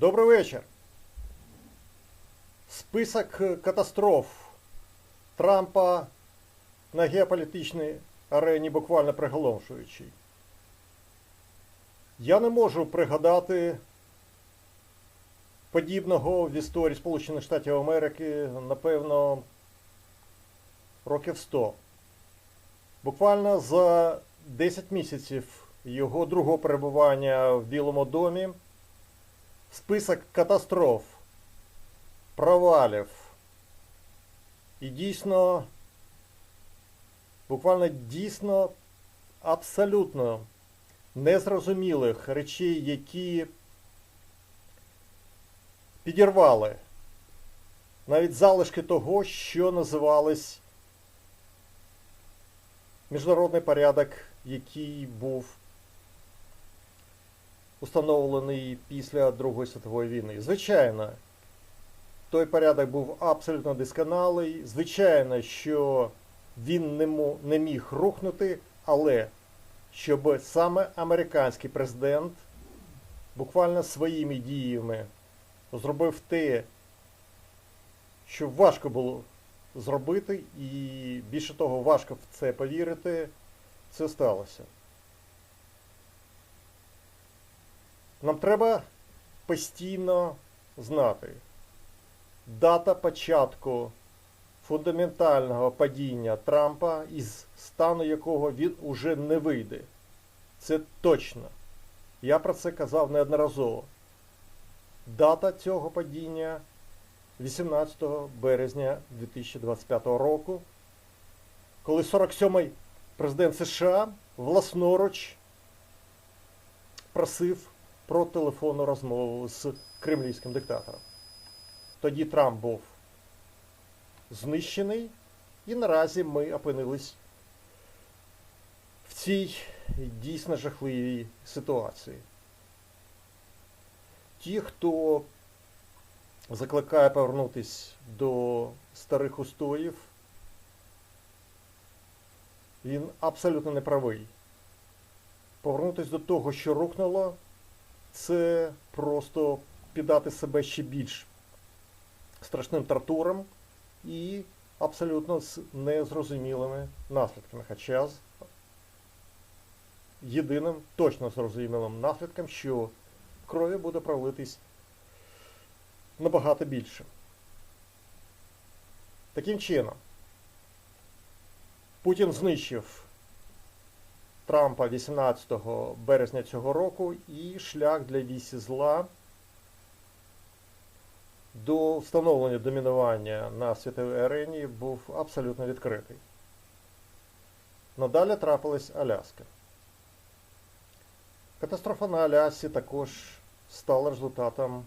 Добрий вечір. Список катастроф Трампа на геополітичній арені буквально приголомшуючий. Я не можу пригадати подібного в історії Сполучених Штатів Америки, напевно, років 100. Буквально за 10 місяців його другого перебування в Білому домі список катастроф, провалів. І дійсно, буквально дійсно абсолютно незрозумілих речей, які підірвали навіть залишки того, що називалось міжнародний порядок, який був установлений після Другої світової війни. Звичайно, той порядок був абсолютно досконалий. Звичайно, що він не, міг рухнути, але щоб саме американський президент буквально своїми діями зробив те, що важко було зробити, і більше того, важко в це повірити, це сталося. Нам треба постійно знати дата початку фундаментального падіння Трампа, із стану якого він уже не вийде. Це точно. Я про це казав неодноразово. Дата цього падіння 18 березня 2025 року, коли 47-й президент США власноруч просив про телефонну розмову з кремлівським диктатором. Тоді Трамп був знищений, і наразі ми опинились в цій дійсно жахливій ситуації. Ті, хто закликає повернутися до старих устоїв, він абсолютно не правий. Повернутися до того, що рухнуло, це просто піддати себе ще більш страшним тортурам і абсолютно з незрозумілими наслідками. Хоча з єдиним точно зрозумілим наслідком, що крові буде пролитись набагато більше. Таким чином, Путін знищив Трампа 18 березня цього року і шлях для вісі зла до встановлення домінування на світовій арені був абсолютно відкритий. Надалі трапилась Аляска. Катастрофа на Алясі також стала результатом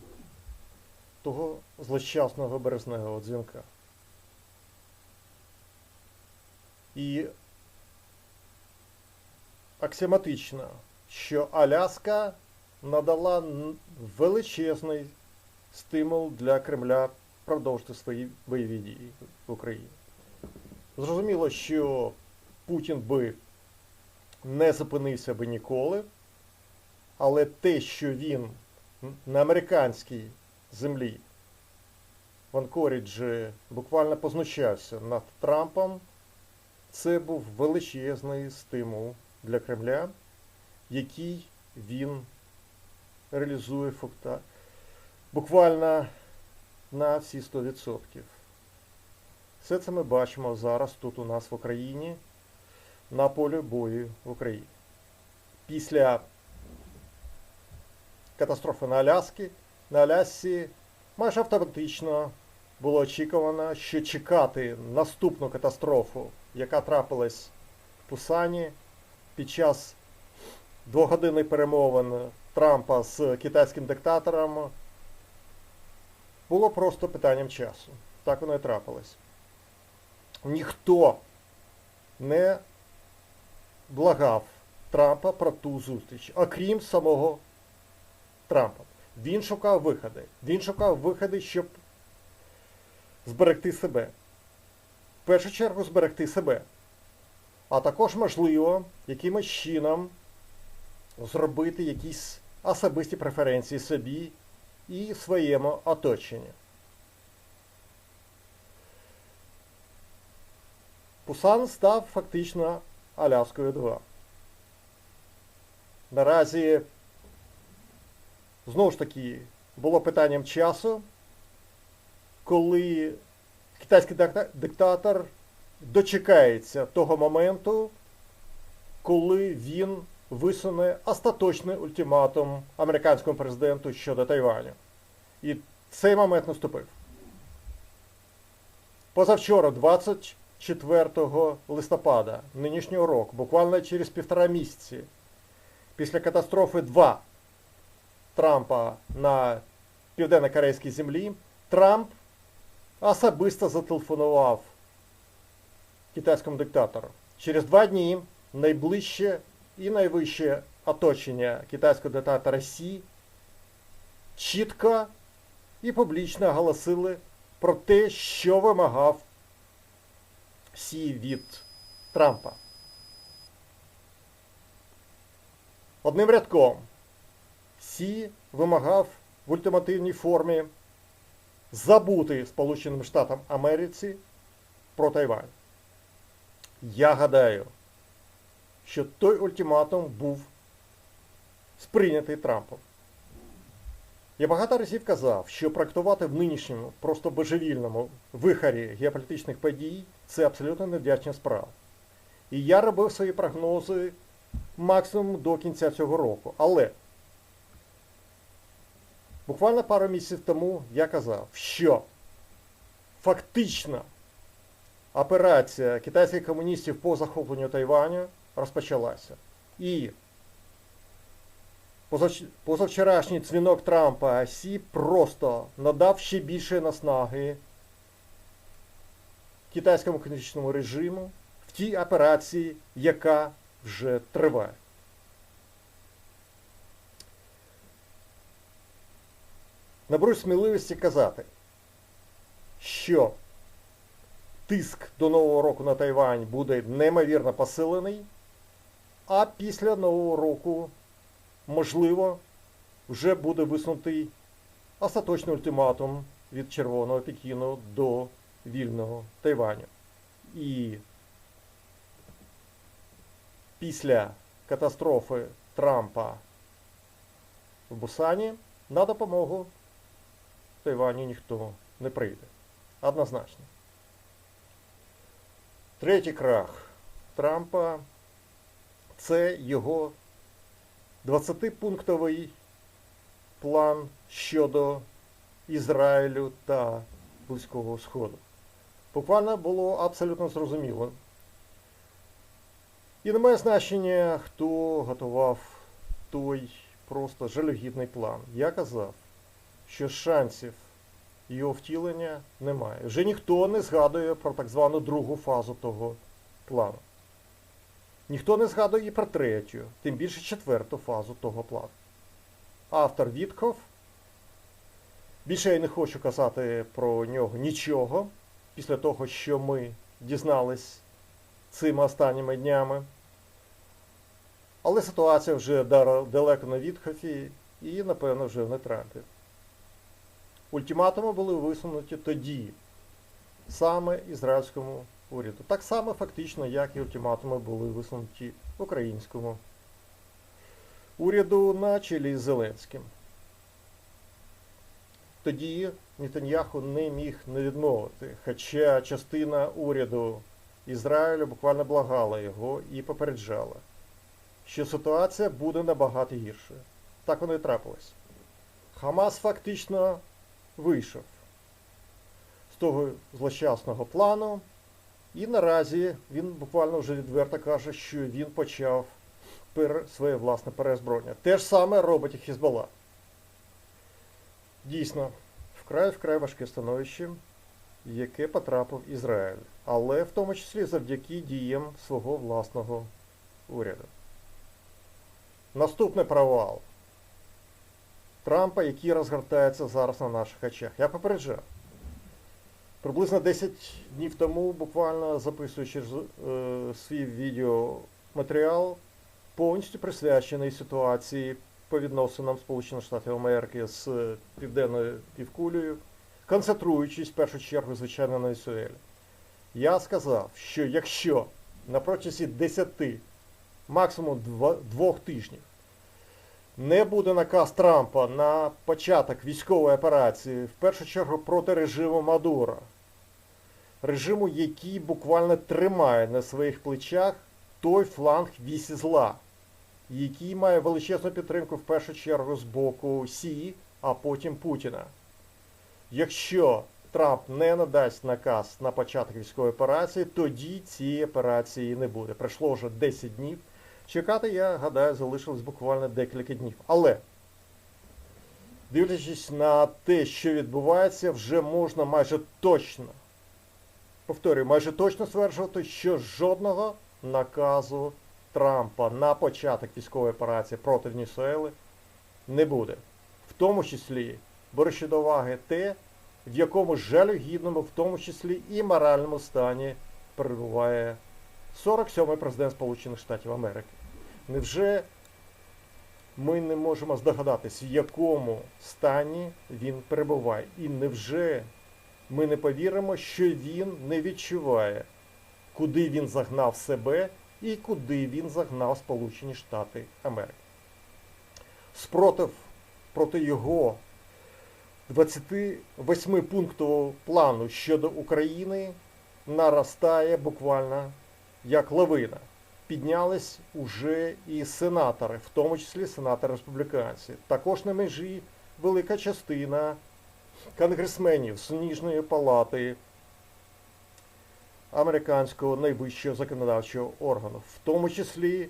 того злощасного березневого дзвінка. І аксіоматично, що Аляска надала величезний стимул для Кремля продовжити свої бойові дії в Україні. Зрозуміло, що Путін би не зупинився би ніколи, але те, що він на американській землі в Анкоріджі буквально познущався над Трампом, це був величезний стимул для Кремля, який він реалізує факта буквально на всі 100%. Все це ми бачимо зараз тут у нас в Україні, на полі бою в Україні. Після катастрофи на Аляскі, на Алясці майже автоматично було очікувано, що чекати наступну катастрофу, яка трапилась в Пусані під час двогодинних перемовин Трампа з китайським диктатором, було просто питанням часу. Так воно і трапилось. Ніхто не благав Трампа про ту зустріч, окрім самого Трампа. Він шукав виходи. Він шукав виходи, щоб зберегти себе. В першу чергу зберегти себе. А також, можливо, якимось чином зробити якісь особисті преференції собі і своєму оточенню. Пусан став фактично Аляскою 2. Наразі, знову ж таки, було питанням часу, коли китайський диктатор дочекається того моменту, коли він висуне остаточний ультиматум американському президенту щодо Тайваню. І цей момент наступив. Позавчора, 24 листопада нинішнього року, буквально через півтора місяці, після катастрофи 2 Трампа на південно-корейській землі, Трамп особисто зателефонував китайському диктатору. Через два дні найближче і найвище оточення китайського диктатора Сі чітко і публічно оголосили про те, що вимагав Сі від Трампа. Одним рядком Сі вимагав в ультимативній формі забути Сполученим Штатам Америці про Тайвань. Я гадаю, що той ультиматум був сприйнятий Трампом. Я багато разів казав, що проектувати в нинішньому, просто божевільному вихарі геополітичних подій це абсолютно невдячна справа. І я робив свої прогнози максимум до кінця цього року. Але буквально пару місяців тому я казав, що фактично операція китайських комуністів по захопленню Тайваню розпочалася. І позавчорашній дзвінок Трампа Сі просто надав ще більше наснаги китайському комуністичному режиму в тій операції, яка вже триває. Наберусь сміливості казати, що тиск до Нового року на Тайвань буде неймовірно посилений, а після Нового року, можливо, вже буде висунутий остаточний ультиматум від Червоного Пекіну до вільного Тайваню. І після катастрофи Трампа в Бусані на допомогу Тайваню ніхто не прийде. Однозначно. Третій крах Трампа це його 20-пунктовий план щодо Ізраїлю та Близького Сходу. Буквально було абсолютно зрозуміло. І не має значення, хто готував той просто жалюгідний план. Я казав, що шансів його втілення немає. Вже ніхто не згадує про так звану другу фазу того плану. Ніхто не згадує і про третю, тим більше четверту фазу того плану. Автор Вітков. Більше я не хочу казати про нього нічого після того, що ми дізнались цими останніми днями. Але ситуація вже далеко на Вітхофі і, напевно, вже не Трампі. Ультиматуми були висунуті тоді, саме ізраїльському уряду. Так само фактично, як і ультиматуми були висунуті українському уряду на чолі з Зеленським. Тоді Нетаньяху не міг не відмовити, хоча частина уряду Ізраїлю буквально благала його і попереджала, що ситуація буде набагато гіршою. Так воно і трапилось. Хамас фактично вийшов з того злощасного плану, і наразі він буквально вже відверто каже, що він почав своє власне переозброєння. Те ж саме робить і Хізбалла. Дійсно, вкрай вкрай важке становище, яке потрапив Ізраїль, але в тому числі завдяки діям свого власного уряду. Наступний провал Трампа, який розгортається зараз на наших очах. Я попереджав. Приблизно 10 днів тому, буквально записуючи е, свій відеоматеріал, повністю присвячений ситуації по відносинам Сполучених Штатів Америки з Південною півкулею, концентруючись в першу чергу, звичайно, на Венесуелі. Я сказав, що якщо на протязі 10, максимум 2 тижнів не буде наказ Трампа на початок військової операції, в першу чергу проти режиму Мадура, режиму, який буквально тримає на своїх плечах той фланг вісі зла, який має величезну підтримку в першу чергу з боку Сі, а потім Путіна. Якщо Трамп не надасть наказ на початок військової операції, тоді цієї операції не буде. Пройшло вже 10 днів. Чекати, я гадаю, залишилось буквально декілька днів. Але, дивлячись на те, що відбувається, вже можна майже точно, повторюю, майже точно стверджувати, що жодного наказу Трампа на початок військової операції проти Венесуели не буде. В тому числі, беручи до уваги те, в якому жалюгідному, в тому числі і моральному стані перебуває 47-й президент Сполучених Штатів Америки. Невже ми не можемо здогадатись, в якому стані він перебуває? І невже ми не повіримо, що він не відчуває, куди він загнав себе і куди він загнав Сполучені Штати Америки? Спротив проти його 28 пунктового плану щодо України наростає буквально як лавина. Піднялись уже і сенатори, в тому числі сенатори республіканці. Також на межі велика частина конгресменів Сніжної палати американського найвищого законодавчого органу, в тому числі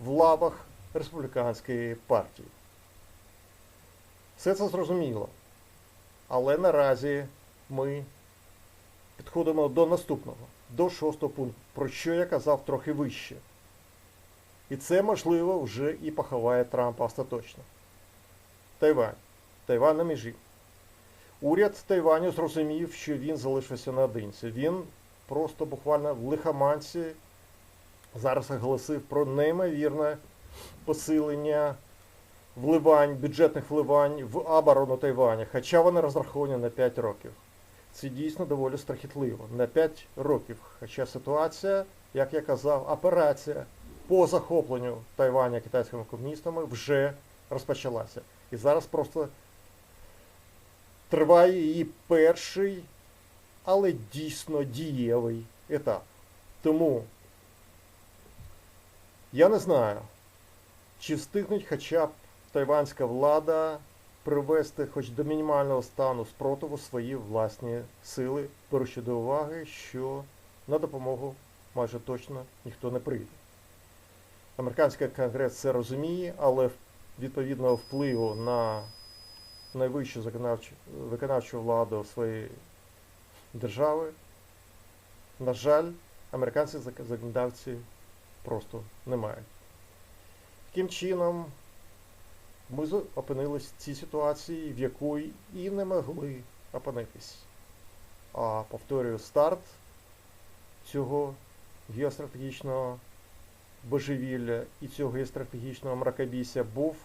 в лавах республіканської партії. Все це зрозуміло. Але наразі ми підходимо до наступного, до шостого пункту, про що я казав трохи вище. І це, можливо, вже і поховає Трампа остаточно. Тайвань. Тайвань на межі. Уряд Тайваню зрозумів, що він залишився наодинці. Він просто буквально в лихоманці зараз оголосив про неймовірне посилення вливань, бюджетних вливань в оборону Тайваня, хоча вони розраховані на 5 років. Це дійсно доволі страхітливо. На 5 років. Хоча ситуація, як я казав, операція по захопленню Тайваня китайськими комуністами вже розпочалася. І зараз просто триває її перший, але дійсно дієвий етап. Тому я не знаю, чи встигнуть хоча б тайванська влада привести хоч до мінімального стану спротиву свої власні сили, беручи до уваги, що на допомогу майже точно ніхто не прийде. Американський конгрес це розуміє, але відповідного впливу на найвищу законодавчу, виконавчу владу своєї держави, на жаль, американські законодавці просто не мають. Таким чином, ми опинились в цій ситуації, в якої і не могли опинитись. А повторюю, старт цього геостратегічного божевілля і цього геостратегічного мракобісся був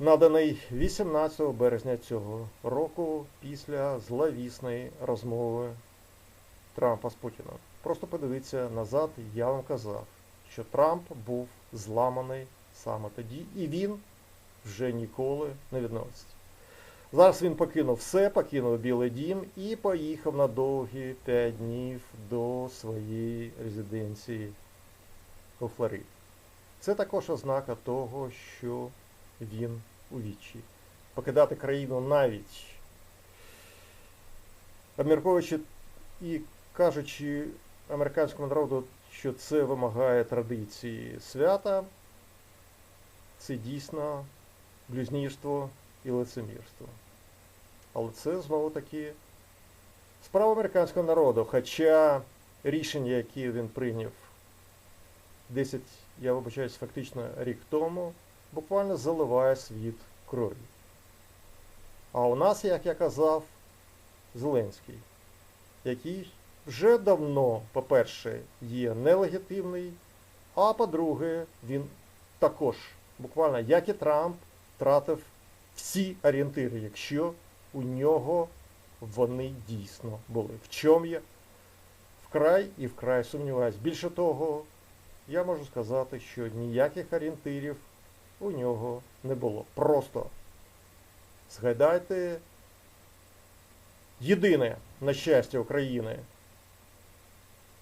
наданий 18 березня цього року після зловісної розмови Трампа з Путіном. Просто подивіться назад, я вам казав, що Трамп був зламаний саме тоді, і він вже ніколи не відноситься. Зараз він покинув все, покинув Білий Дім і поїхав на довгі 5 днів до своєї резиденції у Флориді. Це також ознака того, що він у вічі. Покидати країну навіть, обмірковуючи і кажучи американському народу, що це вимагає традиції свята, це дійсно блюзнірство і лицемірство. Але це знову таки справа американського народу. Хоча рішення, які він прийняв 10, я вибачаюсь, фактично рік тому, буквально заливає світ кров'ю. А у нас, як я казав, Зеленський, який вже давно, по-перше, є нелегітимний, а по-друге, він також буквально, як і Трамп, втратив всі орієнтири, якщо у нього вони дійсно були. В чому я вкрай і вкрай сумніваюсь. Більше того, я можу сказати, що ніяких орієнтирів у нього не було. Просто згадайте єдине, на щастя України,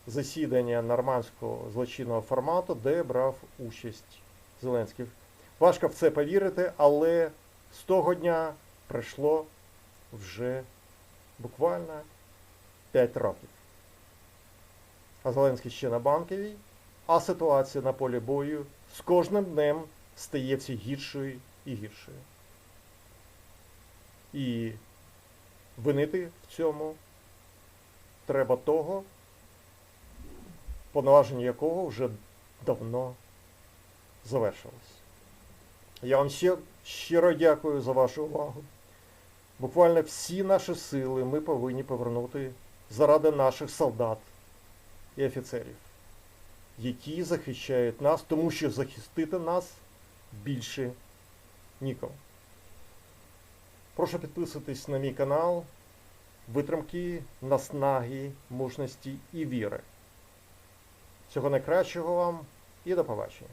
засідання нормандського злочинного формату, де брав участь Зеленський. Важко в це повірити, але з того дня пройшло вже буквально 5 років. А Зеленський ще на банковій, а ситуація на полі бою з кожним днем стає все гіршою і гіршою. І винити в цьому треба того, повноваження якого вже давно завершилось. Я вам ще щиро дякую за вашу увагу. Буквально всі наші сили ми повинні повернути заради наших солдат і офіцерів, які захищають нас, тому що захистити нас більше нікому. Прошу підписуватись на мій канал. Витримки, наснаги, мужності і віри. Всього найкращого вам і до побачення.